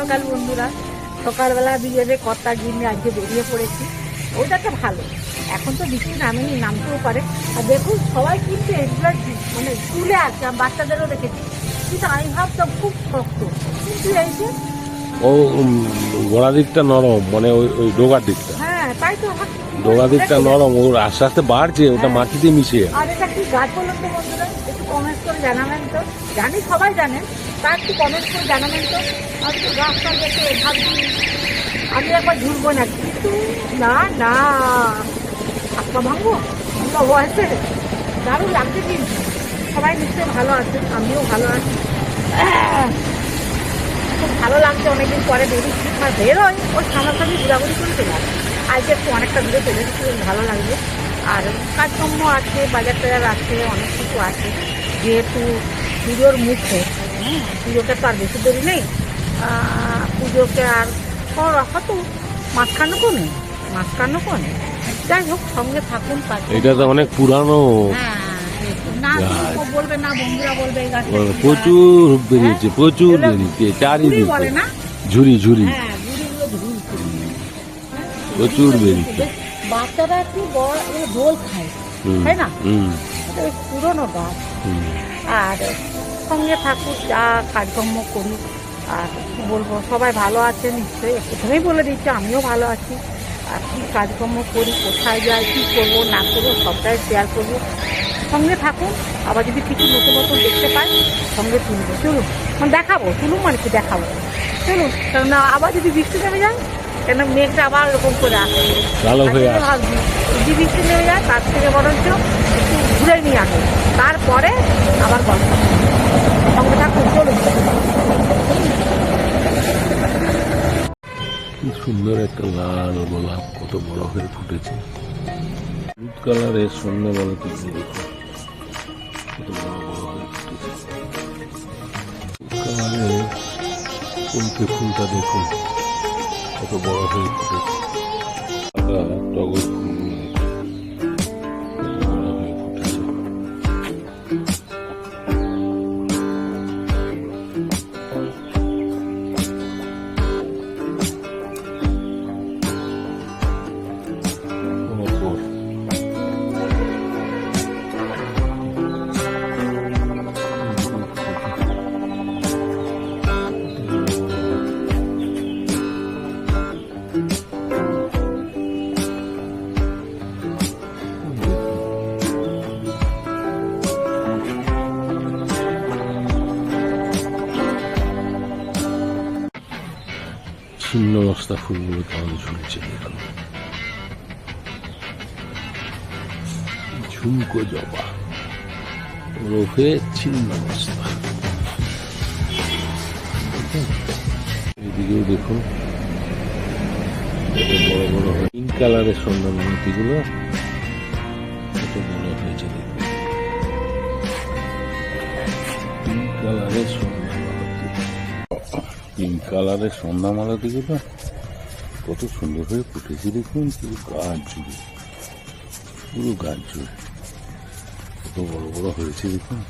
সকাল বন্ধুরা। সকালবেলা বিয়েতে কর্তা গিন্নি আজকে বেরিয়ে পড়েছি। ওইটা তো ভালো। এখন তো বৃষ্টি নামেনি নামতেও পারে। আর দেখুন সবাই কিন্তু এগুলো মানে তুলে আছে বাচ্চাদেরও দেখেছি। কিন্তু আমি ভাবতাম খুব শক্ত। কিন্তু এই যে ও গোড়া দিকটা নরম মানে ওই ওই ডোগার দিকটা। হ্যাঁ তাই তো ডোগা দিকটা নরম ওর আস্তে আস্তে বাড়ছে ওটা হ্যাঁ। মাটিতে মিশে। আর এটা কি গাছ বলুন তো বন্ধুরা? একটু কমেন্ট করে জানাবেন তো। জানি সবাই জানেন তা একটু কমেন্ট করে জানাবেন তো। আমি তো গাছটা দেখে ভাবছি আমি একবার ঝুলবো না। কিন্তু না না, আত্মা ভাঙবো? তো বয়সে দারুণ লাগছে কিন্তু সবাই নিশ্চয়ই ভালো আছে, আমিও ভালো আছি। খুব ভালো লাগছে, অনেকদিন পরে বেরিয়েছি আর বেরোয় ওই সামনাসামনি ঘোরাঘুরি করে চলে আজকে একটু অনেকটা দূরে চলে বেশ ভালো লাগবে আর কাজকর্ম আছে, বাজার টাজার আছে, অনেক কিছু আছে। যেহেতু পুজোর মুখে হ্যাঁ পুজোটা তো আর বেশি দেরি নেই। পুজোকে আর হয়তো মাঝখানেও নেই মাঝখানেও নেই। যাই হোক সঙ্গে থাকুন এটা তো অনেক পুরানো। হ্যাঁ প্রচুর বেরিয়েছে প্রচুর বেরিয়েছে? চারিদিকে। হ্যাঁ গুড়িগুলো ঝুলছে প্রচুর বেরিয়েছে। বাচ্চারা দোল খায় তাই না? পুরোনো গাছ। আর সঙ্গে থাকুক যা কাজকর্ম করি আর কি বলব সবাই ভালো আছে নিশ্চয়ই। প্রথমেই বলে দিচ্ছি আমিও ভালো আছি। আর কী কাজকর্ম করি কোথায় যাই কী করব না করব সবটাই শেয়ার করব। সঙ্গে থাকুন আবার যদি কিছু নতুন নতুন দেখতে পাই সঙ্গে তুলবো। চলুন মানে দেখাবো তুলুন মানে কি দেখাবো। চলুন কেননা আবার যদি বৃষ্টি নেমে যায় কেন মেঘটা আবার এরকম করে আসে। ভাবছি, যদি বৃষ্টি নেমে যায় তার থেকে বরঞ্চ একটু ঘুরে নিয়ে আসে তারপরে আবার গল্প কি সুন্দর একটা লাল গোলাপ, কত বড় হয়ে ফুটেছে। হলুদ কালারের সন্ধ্যাবেলা তুলছে দেখুন কত বড় বড় হয়ে ফুটেছে। কলকে ফুলটা দেখুন কত বড় হয়ে ফুটেছে। টগর ফুলগুলো মস্তা ফুলগুলো কেমন ঝুলছে দেখুন ঝুমকো জবা। ওরফে ছিন্ন মস্তা দেখুন বড় বড় হয়। কালারের সন্ধ্যা মিনতিগুলো কত বড় হয়েছে দেখুন। পিঙ্ক কালারের সন্ধ্যা মালতী পিঙ্ক কালারের সন্ধ্যা মালতীগুলো কত সুন্দর হয়ে ফুটেছে দেখুন, পুরো গাছ জুড়ে পুরো গাছ জুড়ে কত বড় বড় হয়েছে দেখুন।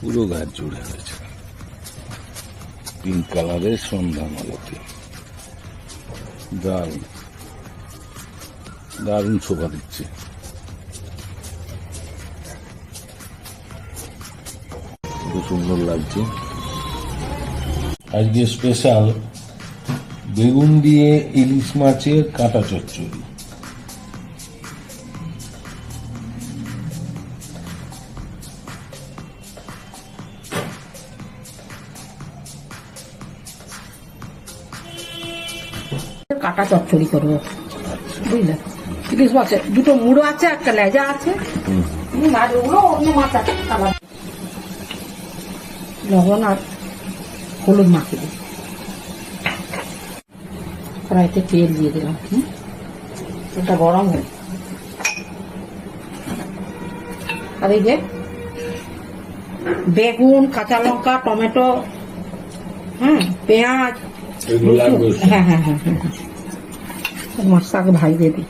পুরো গাছ জুড়ে হয়েছে। পিঙ্ক কালারের সন্ধ্যা মালতী। দারুণ। দারুণ শোভা দিচ্ছে। সুন্দর লাগছে। আজকে স্পেশাল বেগুন দিয়ে ইলিশ মাছের কাঁটা চচ্চড়ি। কাটা চচ্চড়ি করব। বুঝলে? ইলিশ মাছের দুটো মুড়ো আছে একটা লেজা আছে। আর ওগুলো অন্য মাছ আছে লবণ আর হলুদ মাখিয়ে দিই। কড়াইতে তেল দিয়ে দিলাম হুম? এটা গরম হয়ে আর এই যে বেগুন কাঁচা লঙ্কা টমেটো হ্যাঁ পেঁয়াজ হ্যাঁ হ্যাঁ হ্যাঁ হ্যাঁ হ্যাঁ। মাছটা আগে ভাই দিয়ে দিই।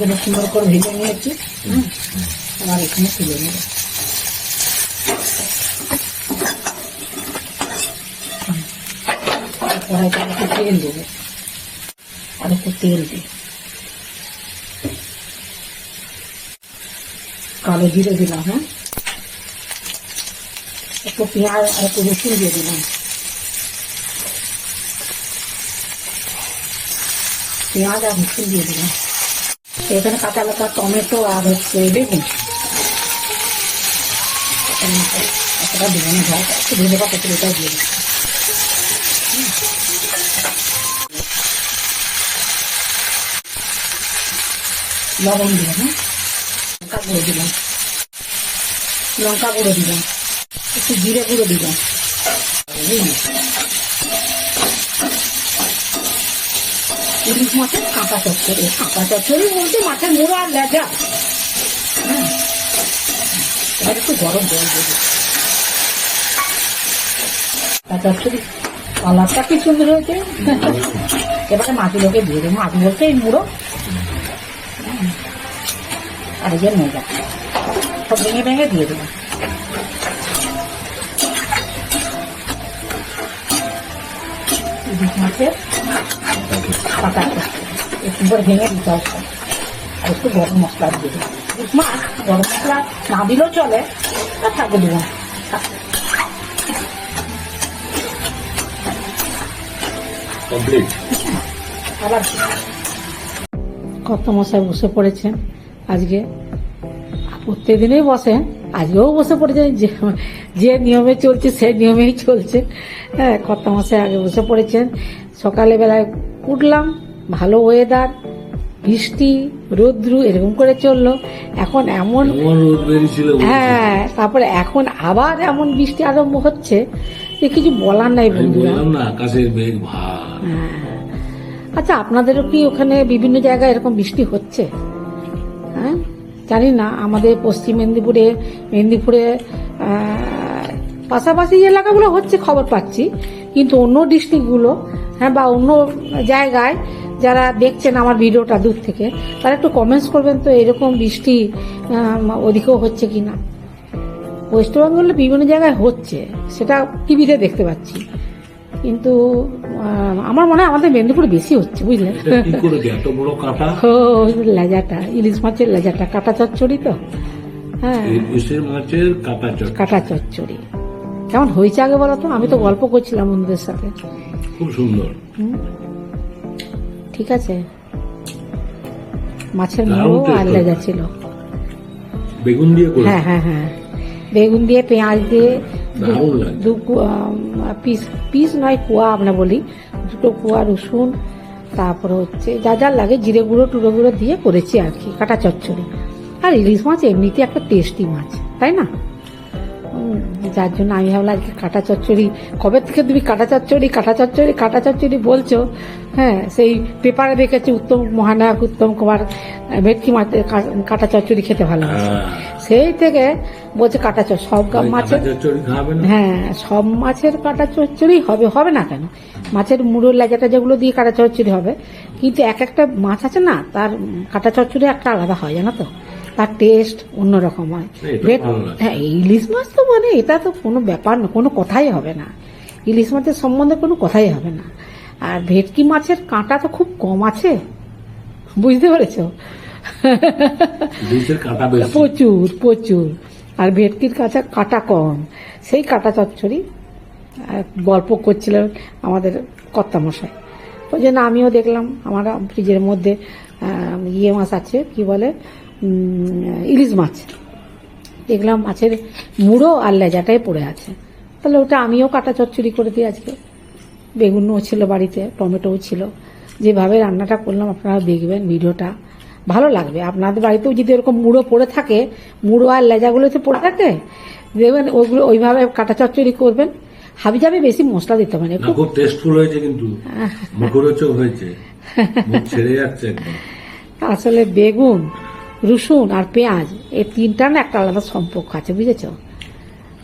মাছগুলো সুন্দর করে ভেজে নিয়েছি হুম, এবার এখানে তুলে নেব হুম। কড়াইতে একটু তেল দেবো আর একটু তেল দিই কালো জিরে দিলাম হ্যাঁ একটু পেঁয়াজ আর একটু রসুন দিয়ে দিলাম পেঁয়াজ আর রসুন দিয়ে দিলাম এখানে কাঁচা লঙ্কা, টমেটো আর হচ্ছে বেগুন। এতটা দেবো না ভাই একটু ধনে পাতা করে দিয়ে। লবণ দিয়ে হ্যাঁ? লঙ্কা গুঁড়ো দিলাম। লঙ্কা গুঁড়ো দিলাম। একটু জিরে গুঁড়ো দিলাম। ইলিশ মাছের কাঁটা চচ্চড়ি কাঁটা চচ্চড়ি বলতে মাছের মুড়ো আর লেজা। এবার একটু গরম জল দেবো কালারটা কি সুন্দর হয়েছে? এবারে মাছগুলোকে দিয়ে দেবো মাছ বলতে এই মুড়ো। আর এই যে মেজা, সব ভেঙে ভেঙে দিয়ে দেবো। ইলিশ মাছের কাটা একটু ভেঙে দিতে হবে একটু গরম মশলা দিয়ে দেবো মাছ গরম মশলা না দিলেও চলে তা থাকবে দেবো আবার কত মশাই বসে পড়েছেন আজকে প্রত্যেক দিনেই বসেন আজকেও বসে পড়েছেন যে যে নিয়মে চলছে সেই নিয়মেই চলছে। হ্যাঁ কত মশাই আগে বসে পড়েছেন? সকালে বেলায় উঠলাম ভালো ওয়েদার বৃষ্টি রোদ্রু এরকম করে চলল এখন এমন। হ্যাঁ তারপরে এখন আবার এমন বৃষ্টি আরম্ভ হচ্ছে যে কিছু বলার নাই বন্ধুরা আকাশের হ্যাঁ। আচ্ছা আপনাদেরও কি ওখানে বিভিন্ন জায়গায় এরকম বৃষ্টি হচ্ছে হ্যাঁ জানি না আমাদের পশ্চিম মেদিনীপুরে মেদিনীপুরে পাশাপাশি এলাকাগুলো হচ্ছে খবর পাচ্ছি কিন্তু অন্য ডিস্ট্রিক্টগুলো হ্যাঁ বা অন্য জায়গায় যারা দেখছেন আমার ভিডিওটা দূর থেকে তারা একটু কমেন্টস করবেন তো এরকম বৃষ্টি ওদিকেও হচ্ছে কি না ওয়েস্ট বেঙ্গলে বিভিন্ন জায়গায় হচ্ছে সেটা টিভিতে দেখতে পাচ্ছি। কিন্তু আমার মনে হয় আমাদের মেদিনীপুরে বেশি হচ্ছে বুঝলেন? লেজাটা ইলিশ মাছের লেজাটা কাটা চচ্চড়ি তো? হ্যাঁ। মাছের কাটা চচ্চড়ি। কেমন হয়েছে আগে বলো তো? আমি তো গল্প করছিলাম বন্ধুদের সাথে। খুব সুন্দর। ঠিক আছে। মাছের মুড়ো হয়েছে। ছিল বেগুন দিয়ে করে হ্যাঁ হ্যাঁ হ্যাঁ। বেগুন দিয়ে পেঁয়াজ দিয়ে দু- পিস পিস নয় কুয়া আমরা বলি। দুটো কুয়া রসুন তারপরে হচ্ছে যা যা লাগে জিরে গুঁড়ো টুড়ো গুঁড়ো দিয়ে করেছি আর কি কাটা চচ্চড়ি। আর ইলিশ মাছ এমনিতে একটা টেস্টি মাছ তাই না? যার জন্য আমি ভাবলাম আজকে কাটা চচ্চড়ি। কবে থেকে তুমি কাটা চচ্চড়ি কাটা চচ্চড়ি কাটা চচ্চড়ি বলছো? হ্যাঁ সেই পেপারে দেখেছি উত্তম মহানায়ক উত্তম কুমার ভেটকি মাছ কাটা চচ্চড়ি খেতে ভালো হ্যাঁ। সেই থেকে বলছে কাটা চচ্চড়ি সব মাছের হ্যাঁ সব মাছের কাটা চচ্চড়ি হবে হবে না কেন? মাছের মুড়োর লেজাটা যেগুলো দিয়ে কাটা চচ্চড়ি হবে কিন্তু এক একটা মাছ আছে না তার কাটা চচ্চড়ি একটা আলাদা হয় জানো তো? তার টেস্ট অন্যরকম হয়। হ্যাঁ ইলিশ মাছ তো মানে এটা তো কোনো ব্যাপার না কোনো কথাই হবে না। ইলিশ মাছের সম্বন্ধে কোনো কথাই হবে না। আর ভেটকি মাছের কাঁটা তো খুব কম আছে। বুঝতে পেরেছ? প্রচুর প্রচুর। আর ভেটকির কাঁচা কাঁটা কম। সেই কাঁটা চচ্চড়ি আর গল্প করছিলেন আমাদের কর্তামশাই। ওই জন্য আমিও দেখলাম আমার ফ্রিজের মধ্যে ইয়ে মাছ আছে কি বলে? ইলিশ মাছ। দেখলাম মাছের মুড়ো আর লেজাটাই পড়ে আছে। তাহলে ওটা আমিও কাটা চচ্চড়ি করে দিই আজকে। বেগুনও ছিল বাড়িতে টমেটোও ছিল। যেভাবে রান্নাটা করলাম আপনারা দেখবেন ভিডিওটা। ভালো লাগবে। আপনাদের বাড়িতেও যদি এরকম মুড়ো পড়ে থাকে মুড়ো আর লেজাগুলোতে পড়ে থাকে দেখবেন ওগুলো ওইভাবে কাটা চচ্চড়ি করবেন। হাবি যাবে বেশি মশলা দিতে হবে খুব টেস্টফুল হয়েছে কিন্তু। মুখরোচক হয়েছে। ছেড়ে যাচ্ছে আসলে বেগুন রসুন আর পেঁয়াজ এই তিনটা না একটা আলাদা সম্পর্ক আছে বুঝেছ?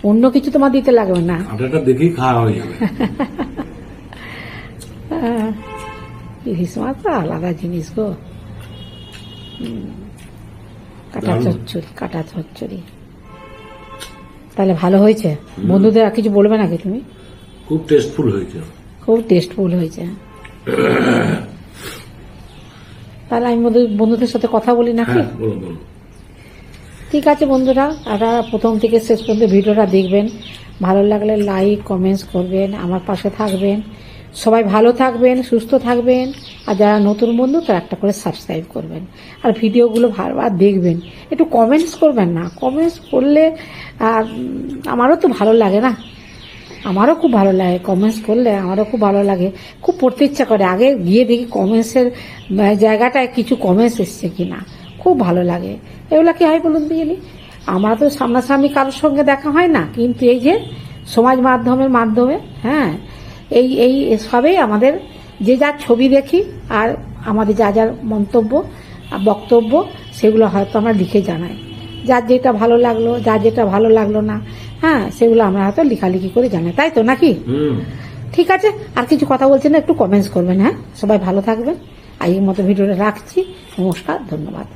অন্য কিছু তোমার দিতে লাগবে না। দেখেই খাওয়া হয়ে যাবে। ইলিশ মাছ তো আলাদা জিনিস গো। কাটা। চচ্চড়ি কাটা চচ্চড়ি। তাহলে ভালো হয়েছে? বন্ধুদের আর কিছু বলবে নাকি তুমি? খুব টেস্টফুল হয়েছে। খুব টেস্টফুল হয়েছে। তাহলে আমি বন্ধু- বন্ধুদের সাথে কথা বলি নাকি? হ্যাঁ ঠিক আছে বন্ধুরা আপনারা প্রথম থেকে শেষ পর্যন্ত ভিডিওটা দেখবেন। ভালো লাগলে লাইক কমেন্টস করবেন আমার পাশে থাকবেন। সবাই ভালো থাকবেন সুস্থ থাকবেন আর যারা নতুন বন্ধু তারা একটা করে সাবস্ক্রাইব করবেন। আর ভিডিওগুলো বারবার দেখবেন। একটু কমেন্টস করবেন না। কমেন্টস করলে আর আমারও তো ভালো লাগে না। আমারও খুব ভালো লাগে কমেন্টস করলে, আমারও খুব ভালো লাগে। খুব পড়তে ইচ্ছা করে, আগে গিয়ে দেখি কমেন্টসের জায়গাটায় কিছু কমেন্টস এসছে কিনা। খুব ভালো লাগে। এগুলো কি হয় বলুন তো আমার তো সামনাসামনি কারোর সঙ্গে দেখা হয় না, কিন্তু এই যে সমাজ মাধ্যমের মাধ্যমে হ্যাঁ এই এই সবেই আমাদের যে যার ছবি দেখি আর আমাদের যা, যার মন্তব্য বক্তব্য, সেগুলো হয়তো আমরা লিখে জানাই। যার যেটা ভালো লাগল, যার যেটা ভালো লাগল না হ্যাঁ সেগুলো আমরা হয়তো লিখালিখি করে জানাই তাই তো নাকি? হুম। ঠিক আছে আর কিছু কথা বলছেন না একটু কমেন্টস করবেন হ্যাঁ? সবাই ভালো থাকবেন আর এই মতো ভিডিওটা রাখছি নমস্কার ধন্যবাদ।